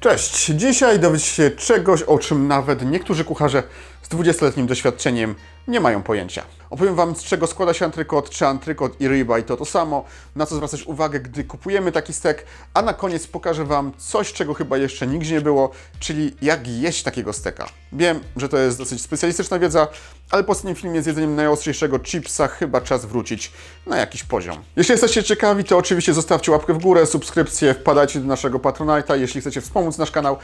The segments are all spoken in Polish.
Cześć! Dzisiaj dowiecie się czegoś, o czym nawet niektórzy kucharze 20-letnim doświadczeniem nie mają pojęcia. Opowiem Wam, z czego składa się antrykot, czy antrykot i ribeye to to samo, na co zwracać uwagę, gdy kupujemy taki stek, a na koniec pokażę Wam coś, czego chyba jeszcze nigdzie nie było, czyli jak jeść takiego steka. Wiem, że to jest dosyć specjalistyczna wiedza, ale po ostatnim filmie z jedzeniem najostrzejszego chipsa chyba czas wrócić na jakiś poziom. Jeśli jesteście ciekawi, to oczywiście zostawcie łapkę w górę, subskrypcję, wpadajcie do naszego Patronite'a, jeśli chcecie wspomóc nasz kanał,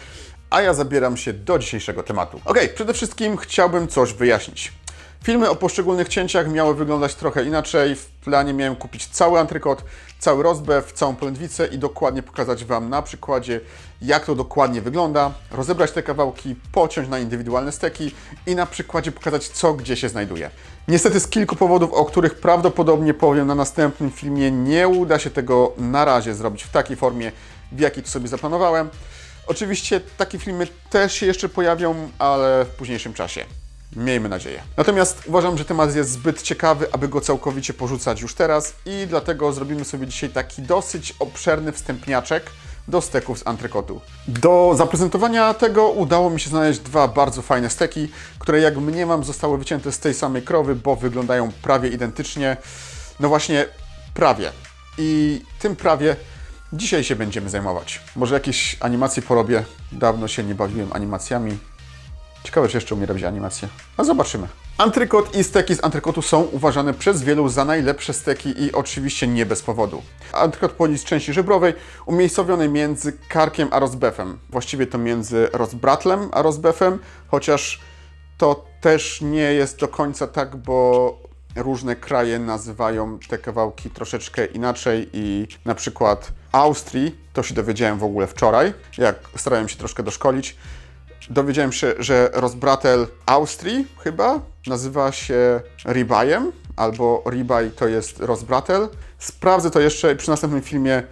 a ja zabieram się do dzisiejszego tematu. Ok, przede wszystkim chciałbym coś wyjaśnić. Filmy o poszczególnych cięciach miały wyglądać trochę inaczej. W planie miałem kupić cały antrykot, cały rozbew, całą polędwicę i dokładnie pokazać Wam na przykładzie, jak to dokładnie wygląda, rozebrać te kawałki, pociąć na indywidualne steki i na przykładzie pokazać, co gdzie się znajduje. Niestety z kilku powodów, o których prawdopodobnie powiem na następnym filmie, nie uda się tego na razie zrobić w takiej formie, w jakiej to sobie zaplanowałem. Oczywiście takie filmy też się jeszcze pojawią, ale w późniejszym czasie. Miejmy nadzieję. Natomiast uważam, że temat jest zbyt ciekawy, aby go całkowicie porzucać już teraz i dlatego zrobimy sobie dzisiaj taki dosyć obszerny wstępniaczek do steków z antrykotu. Do zaprezentowania tego udało mi się znaleźć dwa bardzo fajne steki, które jak mniemam zostały wycięte z tej samej krowy, bo wyglądają prawie identycznie. No właśnie, prawie. I tym prawie dzisiaj się będziemy zajmować. Może jakieś animacje porobię. Dawno się nie bawiłem animacjami. Ciekawe, czy jeszcze umie robić animacje. No zobaczymy. Antrykot i steki z antrykotu są uważane przez wielu za najlepsze steki i oczywiście nie bez powodu. Antrykot pochodzi z części żebrowej, umiejscowionej między karkiem a rozbefem. Właściwie to między rozbratlem a rozbefem, chociaż to też nie jest do końca tak, bo różne kraje nazywają te kawałki troszeczkę inaczej i na przykład Austrii, to się dowiedziałem w ogóle wczoraj, jak starałem się troszkę doszkolić, dowiedziałem się, że rozbratel Austrii chyba nazywa się ribajem, albo ribaj to jest rozbratel. Sprawdzę to jeszcze przy następnym filmie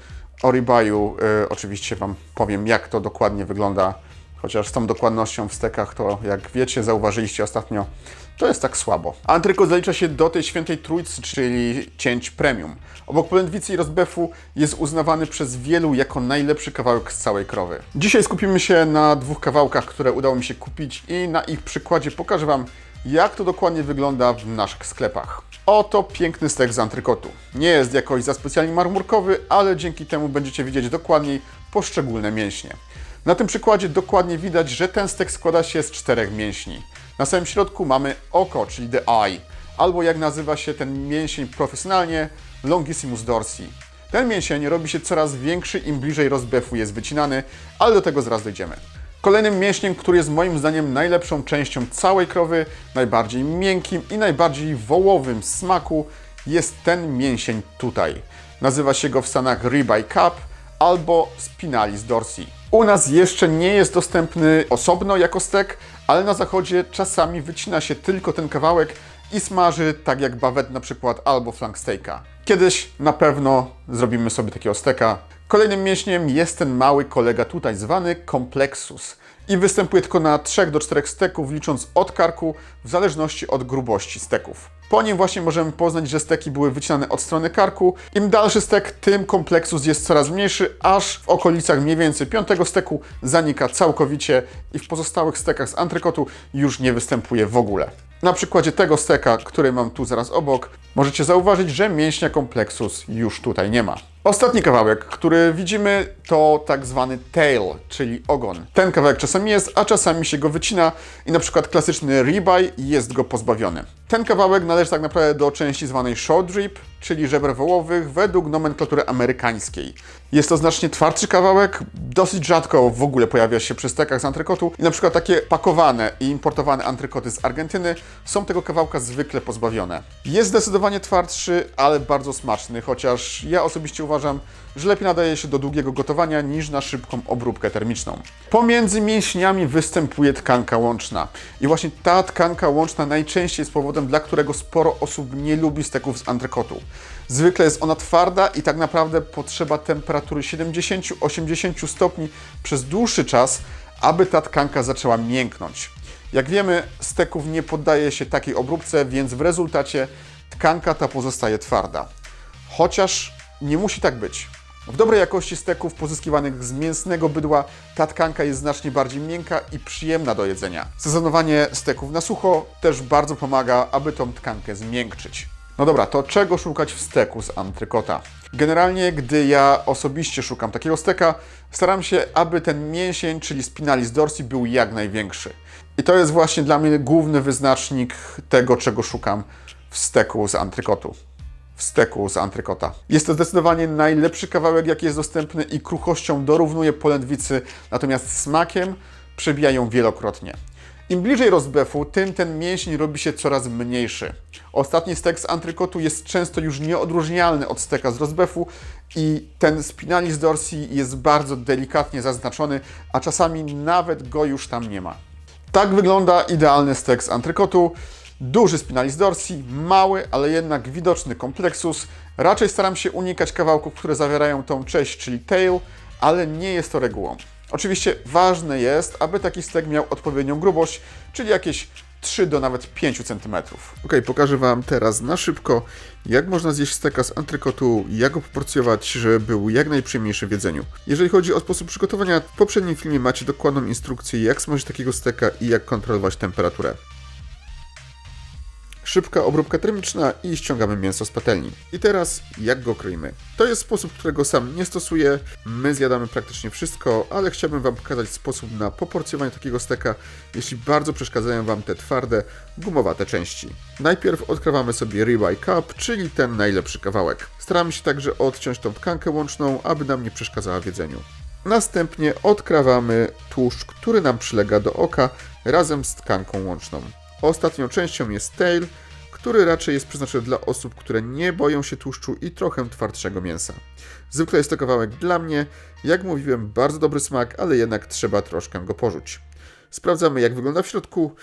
o ribaju y, oczywiście Wam powiem, jak to dokładnie wygląda. Chociaż z tą dokładnością w stekach to, jak wiecie, zauważyliście ostatnio, to jest tak słabo. Antrykot zalicza się do tej świętej trójcy, czyli cięć premium. Obok polędwicy i rozbefu jest uznawany przez wielu jako najlepszy kawałek z całej krowy. Dzisiaj skupimy się na dwóch kawałkach, które udało mi się kupić i na ich przykładzie pokażę Wam, jak to dokładnie wygląda w naszych sklepach. Oto piękny stek z antrykotu. Nie jest jakoś za specjalnie marmurkowy, ale dzięki temu będziecie widzieć dokładniej poszczególne mięśnie. Na tym przykładzie dokładnie widać, że ten stek składa się z czterech mięśni. Na samym środku mamy oko, czyli the eye, albo jak nazywa się ten mięsień profesjonalnie, longissimus dorsi. Ten mięsień robi się coraz większy, im bliżej rozbefu jest wycinany, ale do tego zaraz dojdziemy. Kolejnym mięśniem, który jest moim zdaniem najlepszą częścią całej krowy, najbardziej miękkim i najbardziej wołowym smaku, jest ten mięsień tutaj. Nazywa się go w Stanach ribeye cup albo spinalis dorsi. U nas jeszcze nie jest dostępny osobno jako stek, ale na zachodzie czasami wycina się tylko ten kawałek i smaży tak jak bawet na przykład albo flank steaka. Kiedyś na pewno zrobimy sobie takiego steka. Kolejnym mięśniem jest ten mały kolega tutaj zwany kompleksus i występuje tylko na 3 do 4 steków licząc od karku w zależności od grubości steków. Po nim właśnie możemy poznać, że steki były wycinane od strony karku. Im dalszy stek, tym kompleksus jest coraz mniejszy, aż w okolicach mniej więcej piątego steku zanika całkowicie i w pozostałych stekach z antrykotu już nie występuje w ogóle. Na przykładzie tego steka, który mam tu zaraz obok, możecie zauważyć, że mięśnia kompleksus już tutaj nie ma. Ostatni kawałek, który widzimy, to tak zwany tail, czyli ogon. Ten kawałek czasami jest, a czasami się go wycina i na przykład klasyczny ribeye jest go pozbawiony. Ten kawałek należy tak naprawdę do części zwanej short rib, czyli żeber wołowych według nomenklatury amerykańskiej. Jest to znacznie twardszy kawałek, dosyć rzadko w ogóle pojawia się przy stekach z antrykotu i na przykład takie pakowane i importowane antrykoty z Argentyny są tego kawałka zwykle pozbawione. Jest zdecydowanie twardszy, ale bardzo smaczny, chociaż ja osobiście uważam, że lepiej nadaje się do długiego gotowania niż na szybką obróbkę termiczną. Pomiędzy mięśniami występuje tkanka łączna. I właśnie ta tkanka łączna najczęściej jest powodem, dla którego sporo osób nie lubi steków z antrykotu. Zwykle jest ona twarda i tak naprawdę potrzeba temperatury 70-80 stopni przez dłuższy czas, aby ta tkanka zaczęła mięknąć. Jak wiemy, steków nie poddaje się takiej obróbce, więc w rezultacie tkanka ta pozostaje twarda. Chociaż nie musi tak być. W dobrej jakości steków pozyskiwanych z mięsnego bydła ta tkanka jest znacznie bardziej miękka i przyjemna do jedzenia. Sezonowanie steków na sucho też bardzo pomaga, aby tą tkankę zmiękczyć. No dobra, to czego szukać w steku z antrykota? Generalnie, gdy ja osobiście szukam takiego steka, staram się, aby ten mięsień, czyli spinalis dorsi, był jak największy. I to jest właśnie dla mnie główny wyznacznik tego, czego szukam w steku z antrykotu. W steku z antrykota. Jest to zdecydowanie najlepszy kawałek, jaki jest dostępny i kruchością dorównuje polędwicy, natomiast smakiem przebija ją wielokrotnie. Im bliżej rozbefu, tym ten mięsień robi się coraz mniejszy. Ostatni stek z antrykotu jest często już nieodróżnialny od steka z rozbefu i ten spinalis dorsi jest bardzo delikatnie zaznaczony, a czasami nawet go już tam nie ma. Tak wygląda idealny stek z antrykotu. Duży spinalis dorsi, mały, ale jednak widoczny kompleksus. Raczej staram się unikać kawałków, które zawierają tą część, czyli tail, ale nie jest to regułą. Oczywiście ważne jest, aby taki stek miał odpowiednią grubość, czyli jakieś 3 do nawet 5 cm. Ok, pokażę Wam teraz na szybko, jak można zjeść steka z antrykotu, jak go poporcjować, żeby był jak najprzyjemniejszy w jedzeniu. Jeżeli chodzi o sposób przygotowania, w poprzednim filmie macie dokładną instrukcję, jak smażyć takiego steka i jak kontrolować temperaturę. Szybka obróbka termiczna i ściągamy mięso z patelni. I teraz jak go kroimy? To jest sposób, którego sam nie stosuję. My zjadamy praktycznie wszystko, ale chciałbym Wam pokazać sposób na poporcjowanie takiego steka, jeśli bardzo przeszkadzają Wam te twarde, gumowate części. Najpierw odkrawamy sobie ribeye cup, czyli ten najlepszy kawałek. Staramy się także odciąć tą tkankę łączną, aby nam nie przeszkadzała w jedzeniu. Następnie odkrawamy tłuszcz, który nam przylega do oka razem z tkanką łączną. Ostatnią częścią jest tail, który raczej jest przeznaczony dla osób, które nie boją się tłuszczu i trochę twardszego mięsa. Zwykle jest to kawałek dla mnie, jak mówiłem, bardzo dobry smak, ale jednak trzeba troszkę go porzuć. Sprawdzamy jak wygląda w środku.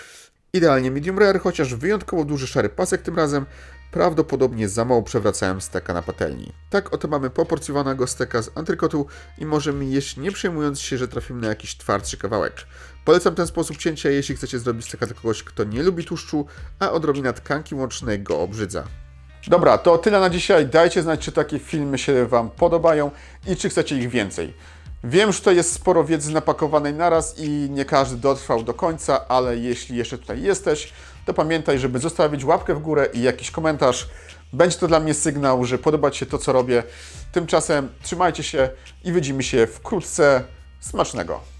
Idealnie medium rare, chociaż wyjątkowo duży szary pasek tym razem. Prawdopodobnie za mało przewracałem steka na patelni. Tak oto mamy poporcjowanego steka z antrykotu i możemy jeść nie przejmując się, że trafimy na jakiś twardszy kawałek. Polecam ten sposób cięcia, jeśli chcecie zrobić steka dla kogoś, kto nie lubi tłuszczu, a odrobina tkanki łącznej go obrzydza. Dobra, to tyle na dzisiaj. Dajcie znać, czy takie filmy się Wam podobają i czy chcecie ich więcej. Wiem, że to jest sporo wiedzy napakowanej naraz i nie każdy dotrwał do końca, ale jeśli jeszcze tutaj jesteś, to pamiętaj, żeby zostawić łapkę w górę i jakiś komentarz. Będzie to dla mnie sygnał, że podoba Ci się to, co robię. Tymczasem trzymajcie się i widzimy się wkrótce. Smacznego!